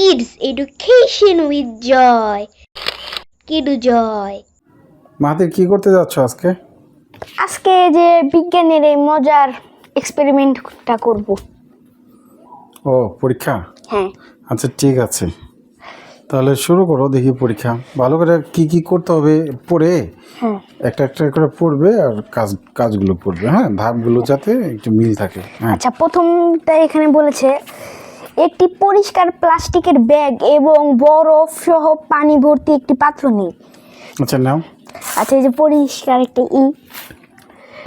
Kids Education with Joy. Kidu Joy. Mahathir কি করতে যাচ্ছ আজকে? আজকে যে বিজ্ঞানের এই মজার এক্সপেরিমেন্টটা করব। ও পরীক্ষা? হ্যাঁ। আচ্ছা ঠিক আছে। তাহলে শুরু করো দেখি পরীক্ষা। ভালো করে কি কি করতে হবে পড়ে? হ্যাঁ। একটা একটা করে পড়বে আর কাজ কাজগুলো পড়বে হ্যাঁ? ধাপগুলো যাতে একটু মিল থাকে হ্যাঁ। আচ্ছা প্রথমটা এখানে বলেছে একটি পরিষ্কার প্লাস্টিকের ব্যাগ এবং বরফ সহ পানি ভর্তি একটি পাত্র নিই আচ্ছা নাও। আচ্ছা এই যে পরিষ্কার একটা ই।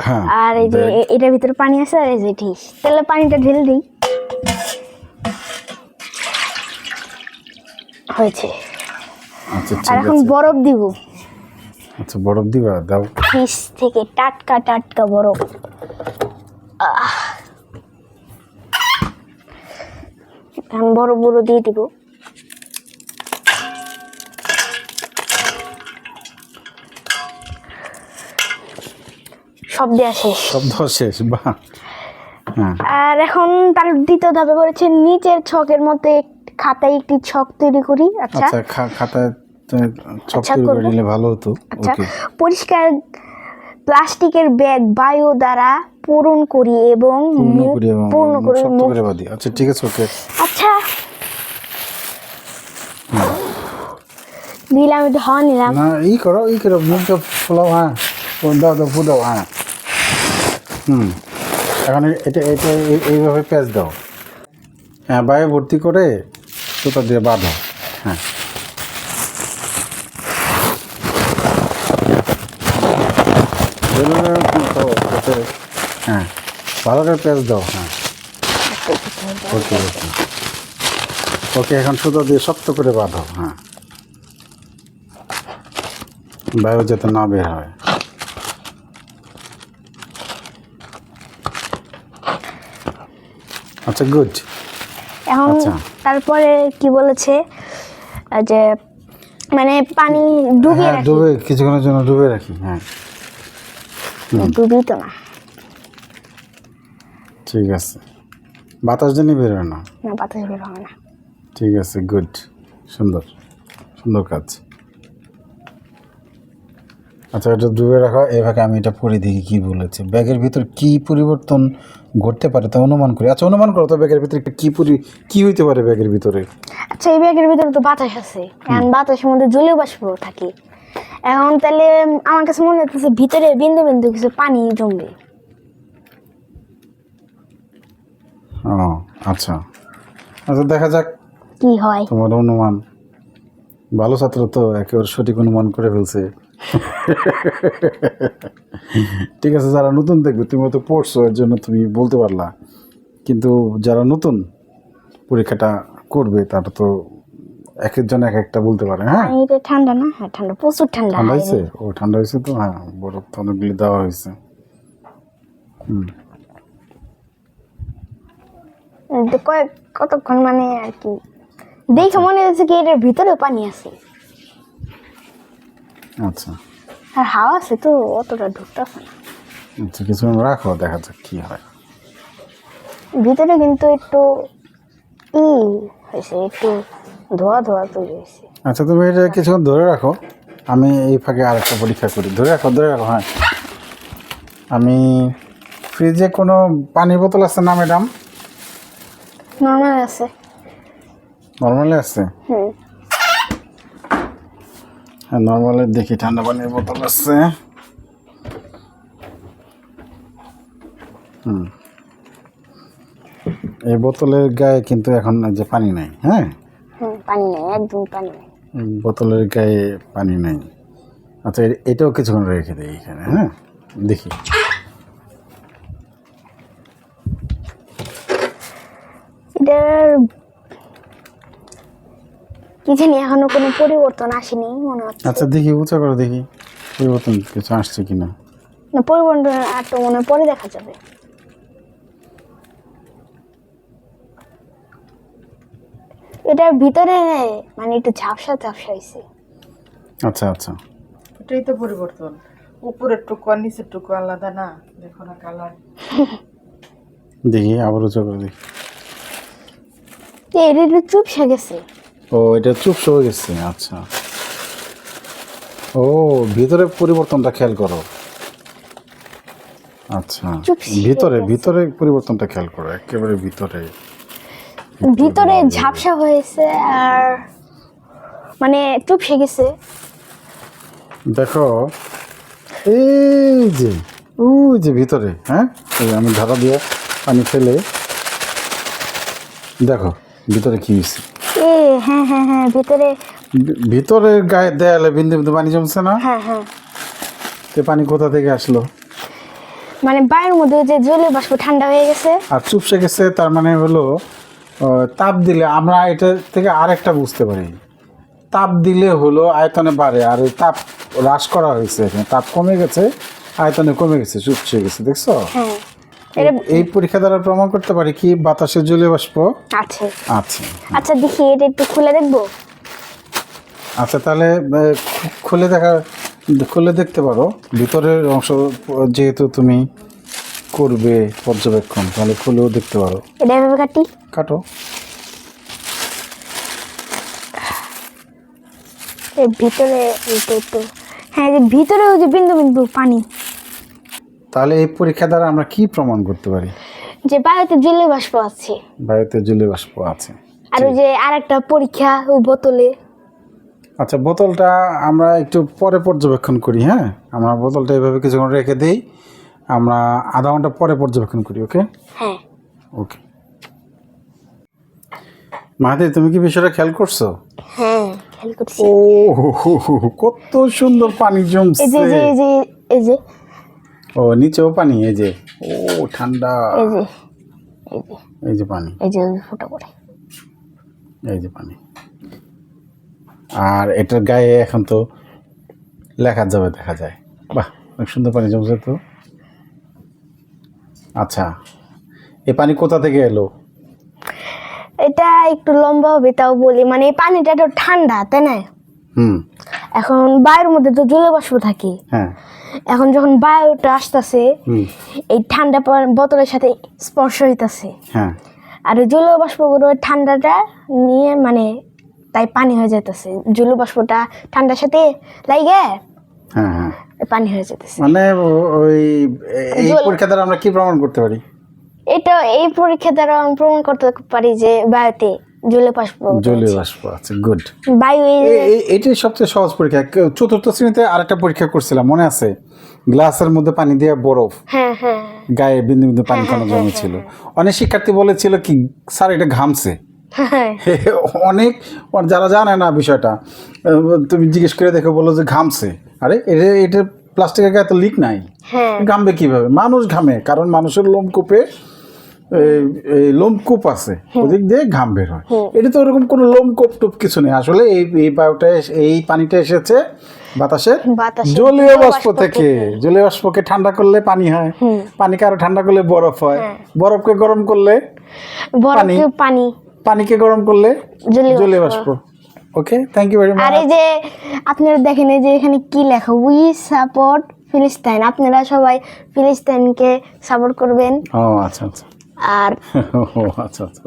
হ্যাঁ আর এই যে। এটার ভিতরে পানি আছে আর এই যে ঢিস তাহলে পানিটা ঢেলে দিই। হয়েছে। আচ্ছা আর এখন বরফ দিব। আচ্ছা বরফ দিবা দাও। ফ্রিজ থেকে টাটকা টাটকা বরফ। এখন বরফ বড় দিয়ে দিব। সব দেওয়া শেষ। শব্দ শেষ বা হ্যাঁ। আর এখন তার দ্বিতীয় ধাপে বলেছে নিচের ছকের মধ্যে খাতায় একটি ছক তৈরি করি। আচ্ছা। আচ্ছা খাতায় ছক তৈরি করে। ভালো হতো। আচ্ছা। পরিষ্কার প্লাস্টিকের ব্যাগ বায়ু দ্বারা পূরণ করি এবং পূর্ণ করি আচ্ছা ঠিক আছে ওকে। আচ্ছা। দিলাম হাওয়া নিলাম। না ই করো ই করো মুখটা ফোলাও হ্যাঁ। দাও দাও ফুদাও হ্যাঁ। হুম। এখন এটা এটা এইভাবে প্যাঁচ দাও। হ্যাঁ বাইরে ভর্তি করে সুতা দিয়ে বাঁধো হ্যাঁ। যাতে হ্যাঁ। ভালো করে প্যাঁচ দাও হ্যাঁ। ওকে ওকে। ওকে এখন সুতো দিয়ে শক্ত করে বাঁধো হ্যাঁ। বায়ু যাতে না বের হয়। আচ্ছা গুড। এখন আচ্ছা। তারপরে কি বলেছে যে মানে পানি ডুবিয়ে হ্যাঁ ডুবে কিছুক্ষণের জন্য ডুবে রাখি হ্যাঁ। ডুবি তো না। ঠিক আছে। বাতাস যেন বেরোয় না? না বাতাস বের হবে না। ঠিক আছে গুড সুন্দর সুন্দর কাজ। আচ্ছা এটা ডুবে রাখা এভাবে আমি এটা পড়ে দেখি কি বলেছে। ব্যাগের ভিতর কি পরিবর্তন ঘটতে পারে তা অনুমান করি। আচ্ছা অনুমান করো তো ব্যাগের ভিতরে কি পরি কি হইতে পারে ব্যাগের ভিতরে? আচ্ছা এই ব্যাগের ভিতরে তো বাতাস আছে। এখন বাতাসের মধ্যে জলীয় বাষ্প থাকে। এখন তাহলে আমার কাছে মনে হচ্ছে ভিতরে বিন্দু বিন্দু কিছু পানি জমবে। ও আচ্ছা। আচ্ছা দেখা যাক কি হয়। তোমার অনুমান। ভালো ছাত্র তো একেবারে সঠিক অনুমান করে ফেলছে। ঠিক আছে যারা নতুন দেখবে তুমি তো পড়ছো এর জন্য তুমি বলতে পারলা। কিন্তু যারা নতুন পরীক্ষাটা করবে তারা তো এক একজন এক একটা বলতে পারে হ্যাঁ? পানিটা ঠান্ডা না? হ্যাঁ ঠান্ডা প্রচুর ঠান্ডা ঠান্ডা হয়েছে? ও ঠান্ডা হয়েছে তো? হ্যাঁ বরফ তো অনেকগুলি দেওয়া হয়েছে। হুম। কয়েক কতক্ষণ মানে আর কি। দেখে মনে হচ্ছে কি এটার ভিতরে পানি আছে। আচ্ছা। আর হাওয়া আছে তো অতটা ঢুকতেছে না। আচ্ছা কিছু রাখো দেখা যাক কী হয়। ভিতরে কিন্তু একটু ই হয়েছে একটু ধোয়া ধোয়া তৈরি হয়েছে। আচ্ছা তুমি এটা কিছুক্ষণ ধরে রাখো। আমি এই ফাঁকে আরেকটা পরীক্ষা করি। ধরে রাখো ধরে রাখো হ্যাঁ। আমি ফ্রিজে কোনো পানির বোতল আছে না ম্যাডাম? নর্মাল আছে। নর্মালি আছে? হুম। হ্যাঁ নর্মালি দেখি ঠান্ডা পানির বোতল আছে। হুম। এই বোতলের গায়ে কিন্তু এখন যে পানি নাই হ্যাঁ? পানি নেই একদম পানি নেই। বোতলের গায়ে পানি নাই। আচ্ছা এটাও কিছুক্ষণ রেখে দিই এখানে হ্যাঁ? দেখি। এটার কি জানি এখনও কোনো পরিবর্তন আসেনি মনে হচ্ছে। আচ্ছা দেখি উঁচা করে দেখি পরিবর্তন কিছু আসছে কিনা। না পরিবর্তন আর তো মনে পরে দেখা যাবে। এটার ভিতরে মানে একটু ঝাপসা ঝাপসা হয়েছে আচ্ছা আচ্ছা। এটাই তো পরিবর্তন। উপরের টুকু আর নিচের টুকু আলাদা না দেখো না কালার দেখি আবার উঁচা করে দেখি। এটা একটু চুপসে গেছে ও এটা চুপস হয়ে গেছে আচ্ছা। ও ভিতরে পরিবর্তনটা খেয়াল করো। আচ্ছা ভিতরে ভিতরে পরিবর্তনটা খেয়াল করো একেবারে ভিতরে। ভিতরে ঝাপসা হয়েছে আর মানে চুপসে গেছে দেখো এই যে ওই যে ভিতরে হ্যাঁ? আমি ধারা দিয়ে পানি ফেলে দেখো। ভিতরে কি হয়েছে এ হ্যাঁ হ্যাঁ হ্যাঁ ভিতরে। ভি- ভিতরের গায়ে দেয়ালে বিন্দু বিন্দু পানি জমছে না? হ্যাঁ হ্যাঁ। সে পানি কোথা থেকে আসলো? মানে বায়ুর মধ্যে যে জলীয় বাষ্প ঠান্ডা হয়ে গেছে। আর চুপসে গেছে তার মানে হলো তাপ দিলে আমরা এটা থেকে আরেকটা বুঝতে পারি। তাপ দিলে হলো আয়তনে বাড়ে আর এই তাপ হ্রাস করা হয়েছে তাপ কমে গেছে আয়তনে কমে গেছে চুপসে গেছে দেখছ? হ্যাঁ। এই পরীক্ষা দ্বারা প্রমাণ করতে পারি কি বাতাসে জলীয় বাষ্প? আছে। আছে। আচ্ছা দেখি এটা একটু খুলে দেখব? আচ্ছা তাহলে খুলে দেখা খুলে দেখতে পারো। ভিতরের অংশ যেহেতু তুমি করবে পর্যবেক্ষণ তাহলে খুলেও দেখতে পারো। এটা এভাবে কাটি? কাটো। ভিতরে হ্যাঁ এই যে ভিতরে ওই যে বিন্দু বিন্দু পানি। তাহলে এই পরীক্ষা দ্বারা আমরা কি প্রমাণ করতে পারি? যে বায়ুতে জলীয় বাষ্প আছে। বায়ুতে জলীয় বাষ্প আছে। আর ওই যে আরেকটা পরীক্ষা ওই বোতলে। আচ্ছা বোতলটা আমরা একটু পরে পর্যবেক্ষণ করি হ্যাঁ? আমরা বোতলটা এভাবে কিছুক্ষণ রেখে দিই। আমরা আধা ঘণ্টা পরে পর্যবেক্ষণ করি ওকে? হ্যাঁ। ওকে। মাহাদি তুমি কি বিষয়টা খেয়াল করছ? হ্যাঁ খেয়াল করছি। ও কত সুন্দর পানি জমছে। এই যে এই যে এই যে ও নিচেও পানি এই যে। ও ঠান্ডা। এই যে এই যে। পানি। এই যে ফুটো করে। এই যে পানি। আর এটার গায়ে এখন তো লেখা যাবে দেখা যায়। বাহ অনেক সুন্দর পানি জমছে তো। আচ্ছা এই পানি কোথা থেকে এলো? এটা একটু লম্বা হবে তাও বলি। মানে এই পানিটা একটু ঠান্ডা তাই না? হুম। এখন বায়ুর মধ্যে তো জলীয় বাষ্প থাকে। হ্যাঁ। এখন যখন বায়ুটা আসতেছে এই ঠান্ডা বোতলের সাথে স্পর্শ হইতাছে। হ্যাঁ। আর জলীয় বাষ্পগুলো ঠান্ডাটা নিয়ে মানে তাই পানি হয়ে যেতেছে জলীয় বাষ্পটা ঠান্ডার সাথে লাগে হ্যাঁ হ্যাঁ। পানি হয়ে যেতেছে মানে ওই এই পরীক্ষা দ্বারা আমরা কি প্রমাণ করতে পারি? এটা এই পরীক্ষা দ্বারা আমি প্রমাণ করতে পারি যে বায়ুতে জলীয় বাষ্প জলীয় বাষ্প আছে গুড বায়ু এটাই সবচেয়ে সহজ পরীক্ষা। চতুর্থ শ্রেণীতে আরেকটা পরীক্ষা করছিলাম মনে আছে? গ্লাসের মধ্যে পানি দিয়ে বরফ। হ্যাঁ হ্যাঁ গায়ে বিন্দু বিন্দু পানি কণা জমেছিল অনেক শিক্ষার্থী বলেছিল কি স্যার এটা ঘামছে। হ্যাঁ। অনেক যারা জানে না বিষয়টা তুমি জিজ্ঞেস করে দেখো বলো যে ঘামছে। আরে এটা এটা প্লাস্টিকের গায়ে তো লিক নাই। হ্যাঁ। ঘামবে কীভাবে? মানুষ ঘামে কারণ মানুষের লোমকূপে এই- এই লোমকূপ আছে ওদিক দিয়ে ঘাম বের হয়। এটা তো ওরকম কোনো লোমকূপ টুপ কিছু নেই। আসলে এই এই বায়ুটা এই পানিটা এসেছে বাতাসের জলীয় বাষ্প থেকে। জলীয় বাষ্পকে ঠান্ডা করলে পানি হয়। পানিকে আরও ঠান্ডা করলে বরফ হয়। হ্যাঁ। বরফকে গরম করলে পানি। পানিকে গরম করলে জলীয় বাষ্প। ওকে থ্যাংক ইউ ভেরি আর এই যে আপনারা দেখেন এই যে এখানে কি লেখা? উই সাপোর্ট ফিলিস্তাইন আপনারা সবাই ফিলিস্তাইনকে সাপোর্ট করবেন। ও আচ্ছা আচ্ছা। আর আচ্ছা আচ্ছা.